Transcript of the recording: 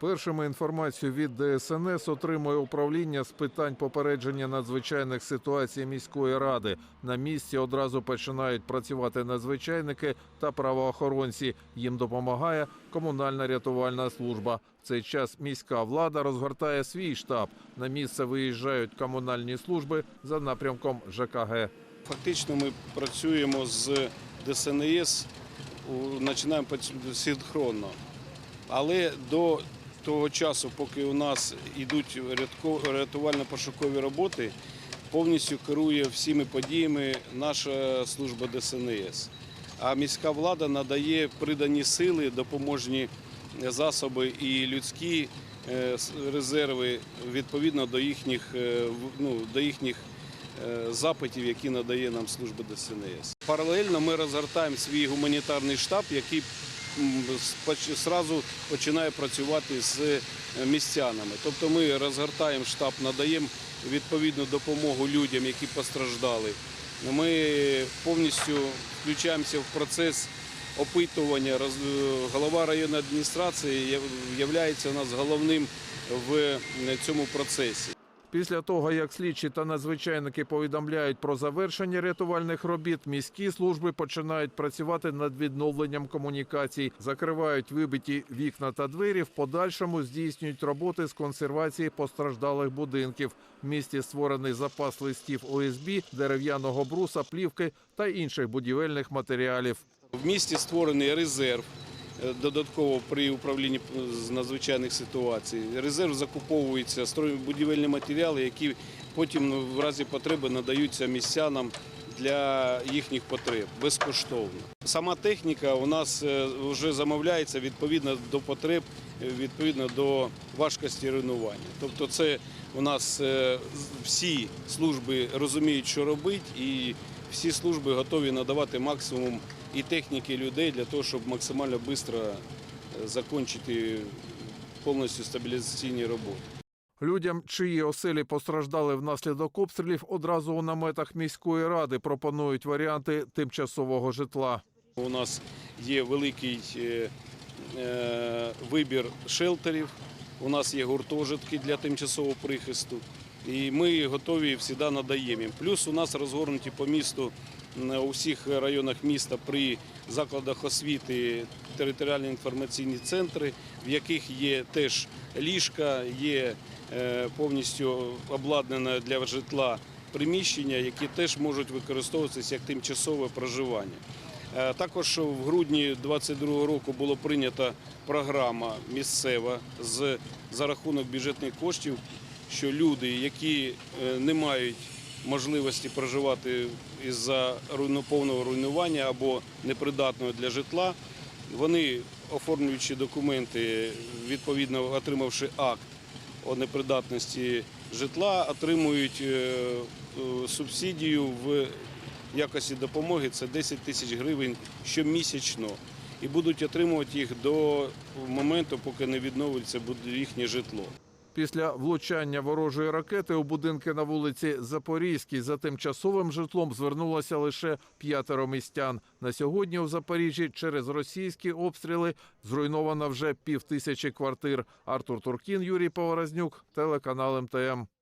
Першими інформацію від ДСНС отримує управління з питань попередження надзвичайних ситуацій міської ради. На місці одразу починають працювати надзвичайники та правоохоронці. Їм допомагає комунальна рятувальна служба. В цей час міська влада розгортає свій штаб. На місце виїжджають комунальні служби за напрямком ЖКГ. Фактично ми працюємо з ДСНС, починаємо синхронно. Але до того часу, поки у нас йдуть рятувально-пошукові роботи, повністю керує всіми подіями наша служба ДСНС. А міська влада надає придані сили, допоможні засоби і людські е, резерви відповідно до їхніх, е, ну, до їхніх е, запитів, які надає нам служба ДСНС. Паралельно ми розгортаємо свій гуманітарний штаб, який зразу починає працювати з е, містянами. Тобто ми розгортаємо штаб, надаємо відповідну допомогу людям, які постраждали. Ми повністю включаємося в процес опитування. Голова районної адміністрації є у нас головним в е, цьому процесі. Після того, як слідчі та надзвичайники повідомляють про завершення рятувальних робіт, міські служби починають працювати над відновленням комунікацій, закривають вибиті вікна та двері. В подальшому здійснюють роботи з консервації постраждалих будинків. В місті створений запас листів ОСБ, дерев'яного бруса, плівки та інших будівельних матеріалів. В місті створений резерв додатково при управлінні з надзвичайних ситуацій. Резерв закуповується будівельні матеріали, які потім ну, в разі потреби надаються містянам для їхніх потреб безкоштовно. Сама техніка у нас е, вже замовляється відповідно до потреб, е, відповідно до важкості руйнування. Тобто, це у нас е, всі служби розуміють, що робити, і всі служби готові надавати максимум і техніки, і людей для того, щоб максимально швидко закінчити повністю стабілізаційні роботи. Людям, чиї оселі постраждали внаслідок обстрілів, одразу у наметах міської ради пропонують варіанти тимчасового житла. У нас є великий е, е, вибір шелтерів, у нас є гуртожитки для тимчасового прихисту, і ми готові завжди надаємо їм. Плюс у нас розгорнуті по місту у всіх районах міста при закладах освіти територіальні інформаційні центри, в яких є теж ліжка, є е, повністю обладнане для житла приміщення, які теж можуть використовуватися як тимчасове проживання. Е, Також в грудні 2022 року було прийнята програма місцева з за рахунок бюджетних коштів, що люди, які е, не мають можливості проживати із-за повного руйнування або непридатного для житла, вони, оформлюючи документи, відповідно отримавши акт о непридатності житла, отримують е, субсидію в якості допомоги це 10 тисяч гривень щомісячно. І будуть отримувати їх до моменту, поки не відновиться їхнє житло. Після влучання ворожої ракети у будинки на вулиці Запорізькій за тимчасовим житлом звернулося лише п'ятеро містян. На сьогодні у Запоріжжі через російські обстріли зруйновано вже півтисячі квартир. Артур Туркін, Юрій Поворознюк, телеканал МТМ.